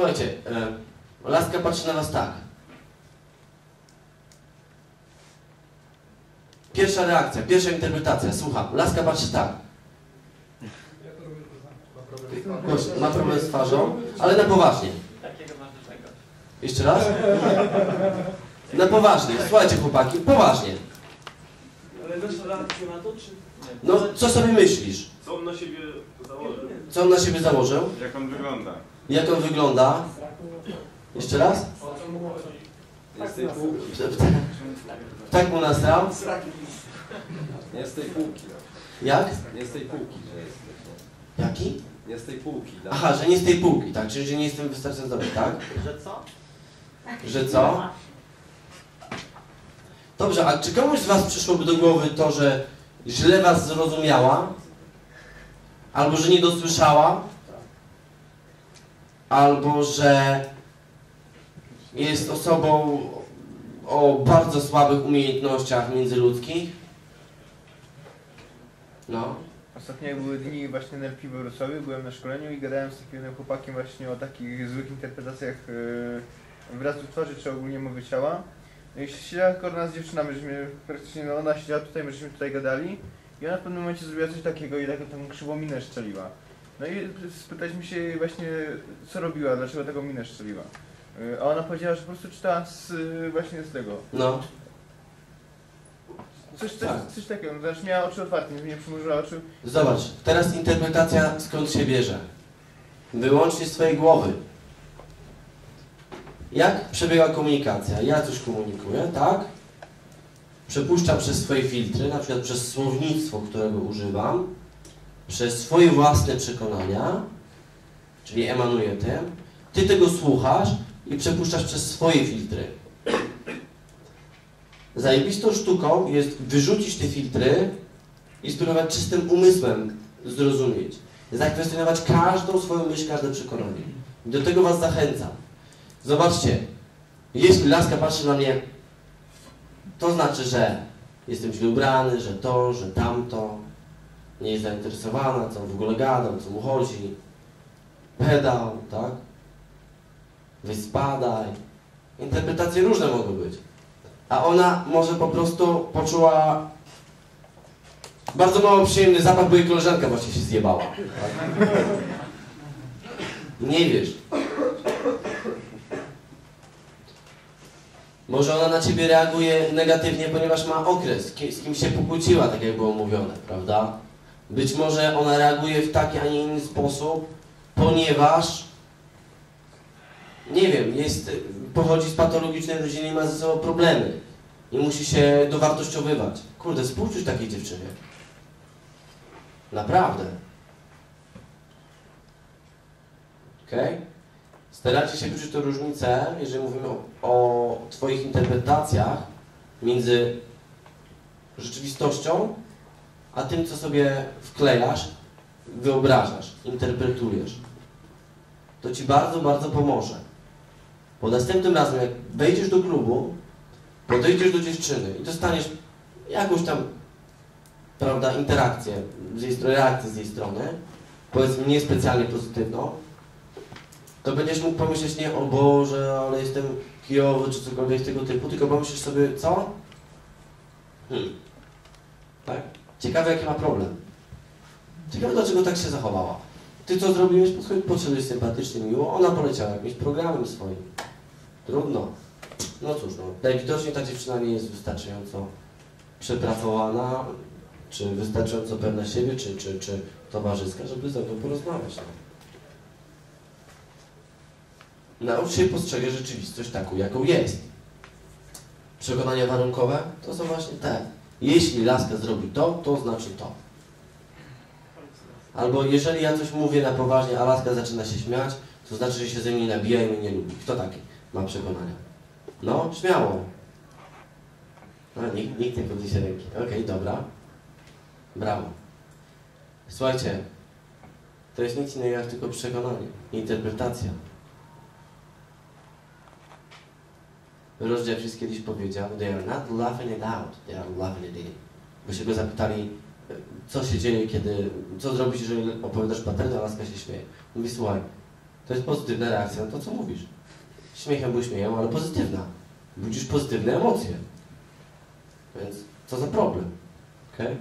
Słuchajcie, e, laska patrzy na was tak. Pierwsza reakcja, pierwsza interpretacja, słucham. Laska patrzy tak. Głośno, ma problem z twarzą, ale na poważnie. Takiego masz dużego. Jeszcze raz? Na poważnie, słuchajcie chłopaki, poważnie. Ale nasza reakcja na to, czy... No, co sobie myślisz? Co on na siebie założył? Co on na siebie założył? Jak on wygląda? Jak on wygląda? Jeszcze raz? Nie z tej półki. Tak mu nasrał? Nie z tej półki. Jak? Nie z tej półki, że jest. Jaki? Nie z tej półki. tak? Aha, że nie z tej półki, tak? Czyli, że nie jestem wystarczająco dobry, tak? Że co? Że co? Dobrze, a czy komuś z Was przyszłoby do głowy to, że źle Was zrozumiała? Albo że nie dosłyszała? Albo że jest osobą o bardzo słabych umiejętnościach międzyludzkich? No. Ostatnio jak były dni właśnie NLP we Wrocławiu, byłem na szkoleniu i gadałem z takim jednym chłopakiem właśnie o takich złych interpretacjach yy, wyrazów twarzy czy ogólnie mowy ciała. No i siedziała nas z dziewczynami, żeśmy praktycznie, no ona siedziała tutaj, my żeśmy tutaj gadali i ona w pewnym momencie zrobiła coś takiego i taką tą krzywą minę szczeliła. No i spytaliśmy się właśnie co robiła, dlaczego taką minę szczeliła. Yy, A ona powiedziała, że po prostu czytała z, właśnie z tego. No. Coś, coś, Tak. coś takiego, no, znaczy miała oczy otwarte, nie, przymrużyła oczu. Zobacz, teraz interpretacja skąd się bierze. Wyłącznie z Twojej głowy. Jak przebiega komunikacja? Ja coś komunikuję, tak? Przepuszczam przez swoje filtry, na przykład przez słownictwo, którego używam, przez swoje własne przekonania, czyli emanuję tym. Ty tego słuchasz i przepuszczasz przez swoje filtry. Zajebistą sztuką jest wyrzucić te filtry i spróbować czystym umysłem zrozumieć. Zakwestionować każdą swoją myśl, każde przekonanie. I do tego Was zachęcam. Zobaczcie, jeśli laska patrzy na mnie, to znaczy, że jestem źle ubrany, że to, że tamto, nie jest zainteresowana, co w ogóle gadam, co mu chodzi. Pedał, tak? Wyspadaj. Interpretacje różne mogą być. A ona może po prostu poczuła bardzo mało przyjemny zapach, bo jej koleżanka właśnie się zjebała. Nie wiesz. Może ona na ciebie reaguje negatywnie, ponieważ ma okres, z kim się pokłóciła, tak jak było mówione, prawda? Być może ona reaguje w taki, a nie inny sposób, ponieważ nie wiem, jest, pochodzi z patologicznej rodziny i ma ze sobą problemy. I musi się dowartościowywać. Kurde, współczuć takiej dziewczynie. Naprawdę. Okej? Starajcie się wyczuć tę różnicę, jeżeli mówimy o, o Twoich interpretacjach między rzeczywistością, a tym, co sobie wklejasz, wyobrażasz, interpretujesz. To Ci bardzo, bardzo pomoże. Bo następnym razem, jak wejdziesz do klubu, podejdziesz do dziewczyny i dostaniesz jakąś tam, prawda, interakcję, z jej strony, reakcję z jej strony, powiedzmy niespecjalnie pozytywną, to będziesz mógł pomyśleć nie, o Boże, ale jestem kijowy, czy cokolwiek tego typu, tylko pomyślisz sobie, co? Hmm. Tak? Ciekawe, jaki ma problem. Ciekawe, dlaczego tak się zachowała. Ty co zrobiłeś? Podszedłeś sympatycznie, miło, ona poleciała jakimś programem swoim. Trudno. No cóż, no, najwidoczniej ta dziewczyna nie jest wystarczająco przepracowana, czy wystarczająco pewna siebie, czy, czy, czy towarzyska, żeby ze mną porozmawiać. No. Naucz się postrzegać rzeczywistość taką, jaką jest. Przekonania warunkowe to są właśnie te. Jeśli laska zrobi to, to znaczy to. Albo jeżeli ja coś mówię na poważnie, a laska zaczyna się śmiać, to znaczy, że się ze mnie nabija i mnie nie lubi. Kto taki ma przekonania? No, śmiało. No, nikt, nikt nie podniesie ręki. Okej, dobra. Brawo. Słuchajcie, to jest nic innego jak tylko przekonanie, interpretacja. Ross Jeffries kiedyś powiedział, they are not laughing it out, they are laughing it in. Bo się go zapytali, co się dzieje, kiedy, co zrobić, jeżeli opowiadasz patent, a laska się śmieje. Mówi, słuchaj, To jest pozytywna reakcja na to, co mówisz. Śmiechem był śmiejem, ale pozytywna. Budzisz pozytywne emocje. Więc co za problem? Okej?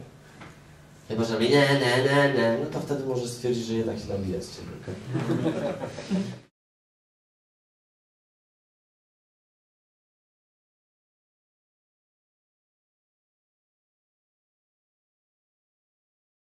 Chyba, że robi nie, nie, nie, nie, no to wtedy możesz stwierdzić, że jednak się nabija z ciebie. okej?